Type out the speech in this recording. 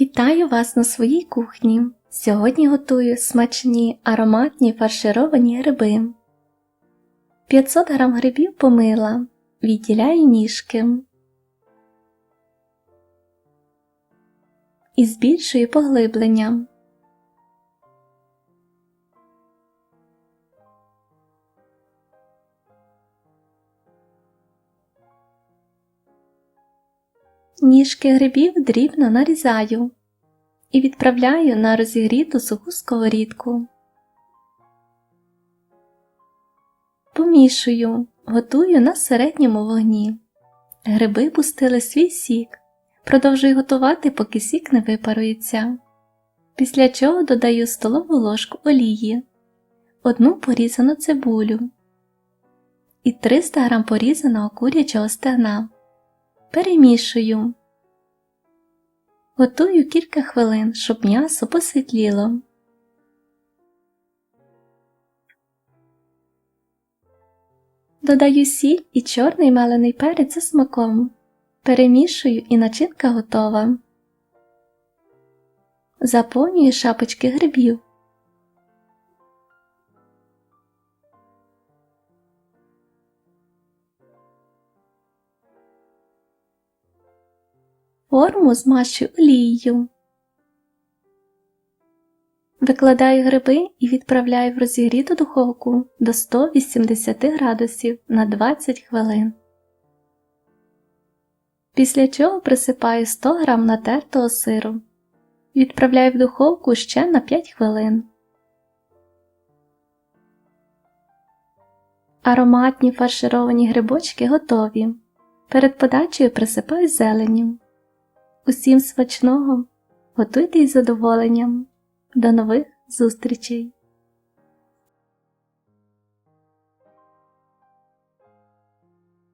Вітаю вас на своїй кухні. Сьогодні готую смачні ароматні фаршировані гриби. 500 г грибів помила, відділяю ніжки. І збільшую поглиблення. Ніжки грибів дрібно нарізаю і відправляю на розігріту суху сковорідку. Помішую, готую на середньому вогні. Гриби пустили свій сік. Продовжую готувати, поки сік не випарується. Після чого додаю столову ложку олії, одну порізану цибулю і 300 г порізаного курячого стегна. Перемішую. Готую кілька хвилин, щоб м'ясо посвітліло. Додаю сіль і чорний мелений перець за смаком. Перемішую і начинка готова. Заповнюю шапочки грибів. Форму змащую олією. Викладаю гриби і відправляю в розігріту духовку до 180 градусів на 20 хвилин. Після чого присипаю 100 г натертого сиру. Відправляю в духовку ще на 5 хвилин. Ароматні фаршировані грибочки готові. Перед подачею присипаю зеленню. Усім смачного, готуйте із задоволенням. До нових зустрічей!